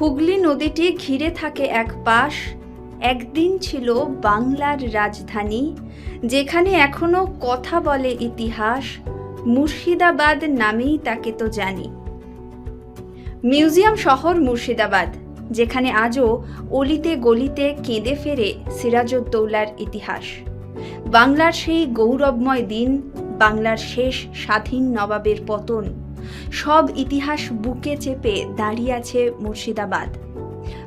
হুগলি নদীটি ঘিরে থাকে এক পাশ, একদিন ছিল বাংলার রাজধানী, যেখানে এখনও কথা বলে ইতিহাস, মুর্শিদাবাদ নামেই তাকে তো জানি। মিউজিয়াম শহর মুর্শিদাবাদ, যেখানে আজও অলিতে গলিতে কেঁদে ফেরে সিরাজউদ্দৌলার ইতিহাস। বাংলার সেই গৌরবময় দিন, বাংলার শেষ স্বাধীন নবাবের পতন। সব ইতিহাস বুকে চেপে দাঁড়িয়ে আছে মুর্শিদাবাদ।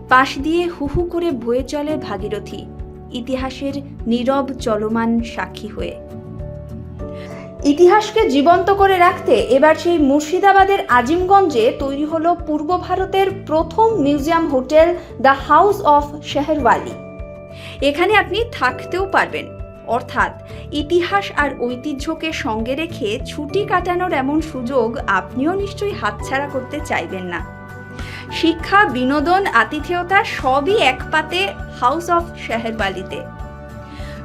পাশ দিয়ে হুহু করে বয়ে চলে ভাগীরথী, ইতিহাসের নীরব চলমান সাক্ষী হয়ে। ইতিহাসকে জীবন্ত করে রাখতে এবার সেই মুর্শিদাবাদের আজিমগঞ্জে তৈরি হলো পূর্ব ভারতের প্রথম museum hotel the house of Sheherwali. এখানে আপনি থাকতেও পারবেন। অর্থাৎ ইতিহাস আর ঐতিহ্যকে সঙ্গে রেখে ছুটি কাটানোর এমন সুযোগ আপনিও নিশ্চয়ই হাতছাড়া করতে চাইবেন না। শিক্ষা, বিনোদন, আতিথেয়তা সবই এক পাতে হাউস অফ শেহরবালিতে।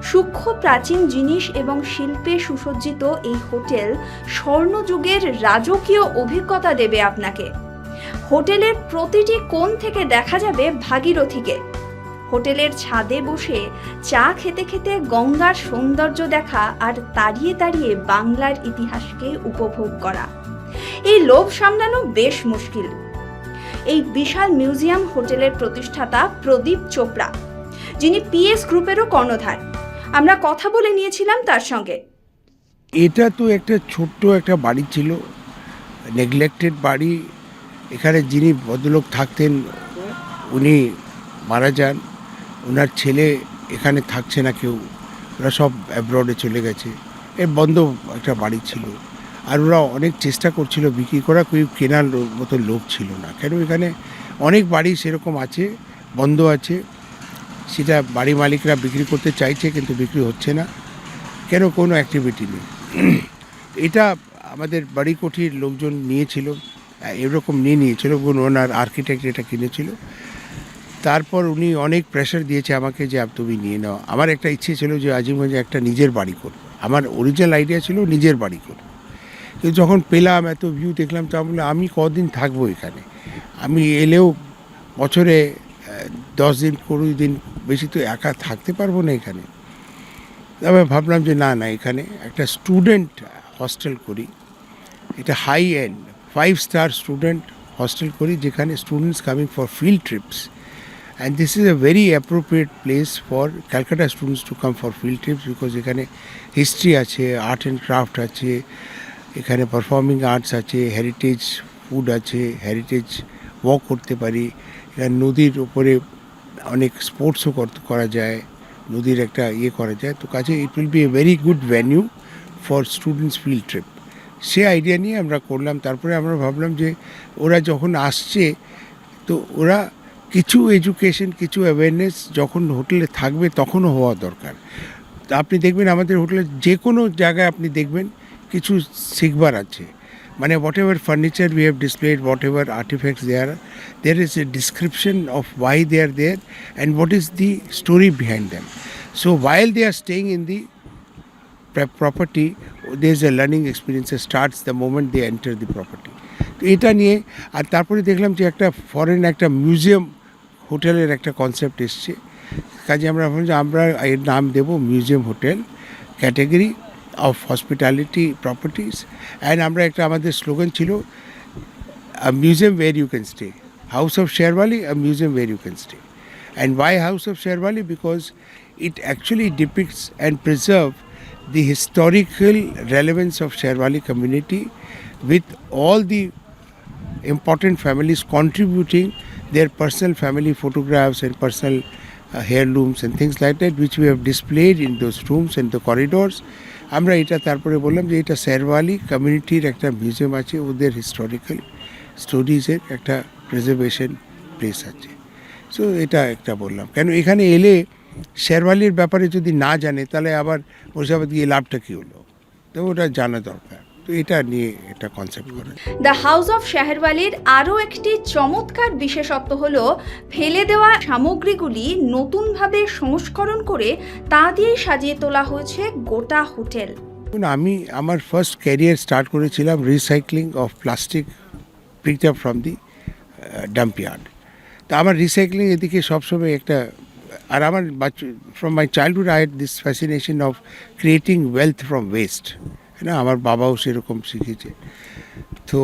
সূক্ষ্ম প্রাচীন জিনিস এবং শিল্পে সুসজ্জিত এই হোটেল স্বর্ণযুগের রাজকীয় অভিজ্ঞতা দেবে আপনাকে। হোটেলের প্রতিটি কোণ থেকে দেখা যাবে ভাগীরথীকে। হোটেলের ছাদে বসে চা খেতে খেতে গঙ্গার সৌন্দর্য দেখা আর তাড়িয়ে তাড়িয়ে বাংলার ইতিহাসকে উপভোগ করা। এই লোভ সামলানো বেশ মুশকিল। এই বিশাল মিউজিয়াম হোটেলের প্রতিষ্ঠাতা প্রদীপ চোপড়া, যিনি পিএস গ্রুপেরও কর্ণধার। আমরা কথা বলে নিয়েছিলাম তার সঙ্গে। এটা তো একটা ছোট্ট একটা বাড়ি ছিল নেগলেক্টেড বাড়ি। এখানে যিনি ভদ্রলোক থাকতেন, উনি মারা যান। ওনার ছেলে এখানে থাকছে না কেউ, ওরা সব অ্যাব্রডে চলে গেছে। এর বন্ধ একটা বাড়ি ছিল। আর ওরা অনেক চেষ্টা করছিল বিক্রি করা, কেউ কেনার মতো লোক ছিল না। কেন এখানে অনেক বাড়ি সেরকম আছে, বন্ধ আছে। সেটা বাড়ি মালিকরা বিক্রি করতে চাইছে কিন্তু বিক্রি হচ্ছে না। কেন কোনো অ্যাক্টিভিটি নেই। এটা আমাদের বাড়ি কোঠির লোকজন নিয়েছিল, এরকম নিয়ে নিয়েছিল ওনার আর্কিটেক্ট এটা কিনেছিল। তারপর উনি অনেক প্রেশার দিয়েছে আমাকে যে তুমি নিয়ে নাও। আমার একটা ইচ্ছে ছিল যে, আজিমগঞ্জে একটা নিজের বাড়ি করব আমার অরিজিনাল আইডিয়া ছিল নিজের বাড়ি করব কিন্তু যখন পেলাম, এত ভিউ দেখলাম তা বলে আমি কদিন থাকব এখানে? আমি এলেও বছরে দশ দিন, কুড়ি দিন বেশি তো একা থাকতে পারব না এখানে। তবে ভাবলাম যে, না না, এখানে একটা স্টুডেন্ট হস্টেল করি। এটা high end five star student hostel করি, যেখানে students coming for field trips and this is a very appropriate place for Calcutta students to come for field trips because এখানে হিস্ট্রি আছে আর্ট অ্যান্ড ক্রাফট আছে, এখানে performing arts আছে heritage food আছে heritage walk করতে পারি। এখানে নদীর উপরে অনেক স্পোর্টসও করা যায়, নদীর একটা ইয়ে করা যায়। তো কাছে it will be a very good venue for students field trip say idea নিয়ে আমরা করলাম। তারপরে আমরা ভাবলাম যে ওরা যখন আসছে, তো ওরা কিছু এডুকেশন কিছু অ্যাওয়ারনেস যখন হোটেলে থাকবে তখনও হওয়া দরকার। আপনি দেখবেন আমাদের হোটেলে যে কোনো জায়গায় আপনি দেখবেন কিছু শিখবার আছে। মানে whatever furniture we have displayed whatever artifacts there there is a description of why they are there and what is the story behind them so while they are staying in the property they is a learning experience starts the moment they enter the property তো এটা নিয়ে আর তারপরে দেখলাম যে একটা foreign একটা museum হোটেলের একটা কনসেপ্ট এসছে। কাজে আমরা ভাবলাম যে আমরা এর নাম দেব museum hotel category of hospitality properties and আমরা একটা আমাদের স্লোগান ছিল museum where you can stay house of Sheherwali R museum where you can stay and why house of Sheherwali because it actually depicts and preserve the historical relevance of Sheherwali community with all the important families contributing their personal family photographs and personal uh, heirlooms and things like that which we have displayed in those rooms and the corridors. আমরা এটা তারপরে বললাম যে এটা শেরওয়ালি কমিউনিটির একটা museum আছে ওদের হিস্টোরিক্যাল স্টোরিজের একটা প্রিজার্ভেশন প্লেস আছে। সো এটা একটা বললাম। কেন এখানে এলে শেরওয়ালির ব্যাপারে যদি না জানে তাহলে আবার মুর্শিদাবাদ গিয়ে লাভটা কী হলো? তো ওটা জানা দরকার। তো এটা নিয়ে একটা কনসেপ্ট করা। দ্য হাউস অফ শাহেরওয়ালির আরও একটি চমৎকার বিশেষত্ব হল ফেলে দেওয়া সামগ্রীগুলি নতুনভাবে সংস্করণ করে তা দিয়েই সাজিয়ে তোলা হয়েছে গোটা হোটেল। আমি আমার ফার্স্ট ক্যারিয়ার স্টার্ট করেছিলাম recycling of plastic picked up from the dump yard তা আমার রিসাইক্লিং এদিকে সবসময় একটা আর আমার from my childhood I had this fascination of creating wealth from waste না, আমার বাবাও সেরকম শিখেছে। তো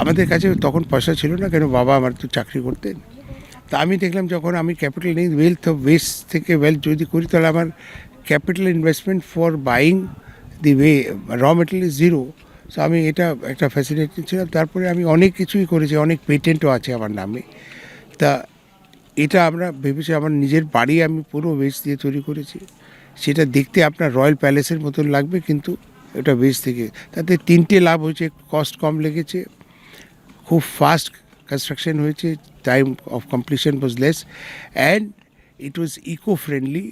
আমাদের কাছে তখন পয়সা ছিল না, কেন বাবা আমার তো চাকরি করতেন। তা আমি দেখলাম যখন আমি ক্যাপিটাল নেই ওয়েলথ অফ ওয়েস্ট থেকে ওয়েলথ যদি করি, তাহলে আমার capital investment for buying the raw material is zero so আমি এটা একটা ফ্যাসিলিটি ছিলাম। তারপরে আমি অনেক কিছুই করেছি, অনেক পেটেন্টও আছে আমার নামে। তা এটা আমরা ভেবেছি, আমার নিজের বাড়ি আমি পুরো ওয়েস্ট দিয়ে তৈরি করেছি। সেটা দেখতে আপনার রয়্যাল প্যালেসের মতন লাগবে, কিন্তু এটা ওয়েস্ট থেকে। তাতে তিনটে লাভ হয়েছে কস্ট কম লেগেছে, খুব ফাস্ট কনস্ট্রাকশন হয়েছে time of completion was less and it was eco friendly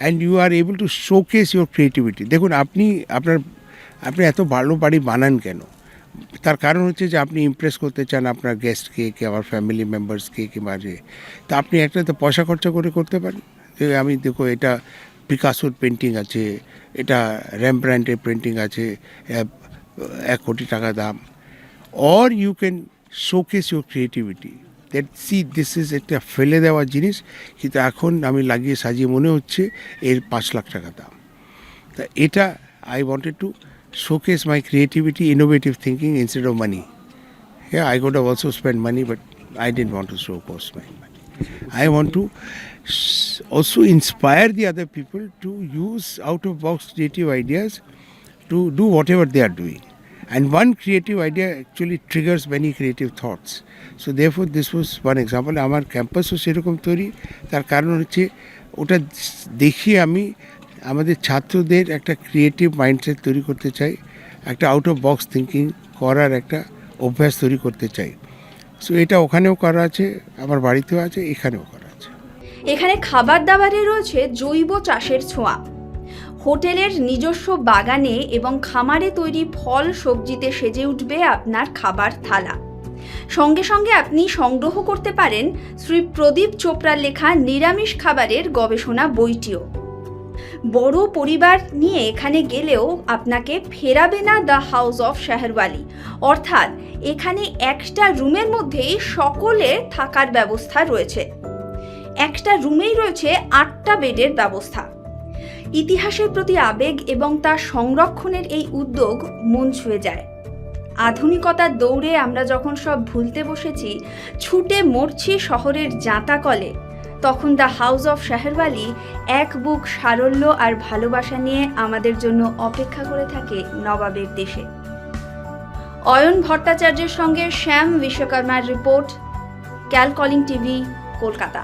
and you are able to showcase your creativity দেখুন, আপনি, আপনার, আপনি এত ভালো বাড়ি বানান কেন? তার কারণ হচ্ছে যে আপনি ইমপ্রেস করতে চান আপনার গেস্টকে কি আমার ফ্যামিলি মেম্বার্সকে কিংবা যে তা আপনি একটা তো পয়সা খরচা করে করতে পারেন। যে আমি দেখো, এটা পিকাসোর পেন্টিং আছে এটা র্যাম্ব্র্যান্ডের পেন্টিং আছে এক কোটি টাকা দাম। Or you can showcase your creativity that see this is একটা ফেলে দেওয়া জিনিস কিন্তু এখন আমি লাগিয়ে সাজিয়ে মনে হচ্ছে এর পাঁচ লাখ টাকা দাম। তা এটা I wanted to showcase my creativity innovative thinking instead of money হ্যাঁ I have also spent money, but I didn't want to show cost my money. I want to also inspire the other people to use out of box creative ideas to do whatever they are doing. And one creative idea actually triggers many creative thoughts. So therefore this was one example. আমার ক্যাম্পাসও সেরকম তৈরি তার কারণ হচ্ছে ওটা দেখিয়ে আমি আমাদের ছাত্রদের একটা ক্রিয়েটিভ মাইন্ডসেট তৈরি করতে চাই একটা আউট অফ বক্স থিঙ্কিং করার একটা অভ্যাস তৈরি করতে চাই সো এটা ওখানেও করা আছে, আমার বাড়িতেও আছে, এখানেও করা আছে। এখানে খাবার দাবারে রয়েছে জৈব চাষের ছোঁয়া। হোটেলের নিজস্ব বাগানে এবং খামারে তৈরি ফল সবজিতে সেজে উঠবে আপনার খাবার থালা। সঙ্গে সঙ্গে আপনি সংগ্রহ করতে পারেন শ্রী প্রদীপ চোপড়ার লেখা নিরামিষ খাবারের গবেষণা বইটিও। বড় পরিবার নিয়ে এখানে গেলেও আপনাকে ফেরাবে না দ্য হাউস অফ শাহরওয়ালি। অর্থাৎ এখানে একটা রুমের মধ্যেই সকলের থাকার ব্যবস্থা রয়েছে। একটা রুমেই রয়েছে আটটা বেডের ব্যবস্থা। ইতিহাসের প্রতি আবেগ এবং তার সংরক্ষণের এই উদ্যোগ মন ছুঁয়ে যায়। আধুনিকতার দৌড়ে আমরা যখন সব ভুলতে বসেছি, ছুটে মরছি শহরের জাঁতাকলে তখন দ্য হাউস অফ শাহরওয়ালি এক বুক সারল্য আর ভালোবাসা নিয়ে আমাদের জন্য অপেক্ষা করে থাকে নবাবের দেশে। অয়ন ভট্টাচার্যের সঙ্গে শ্যাম বিশ্বকর্মার রিপোর্ট ক্যালকলিং টিভি, কলকাতা।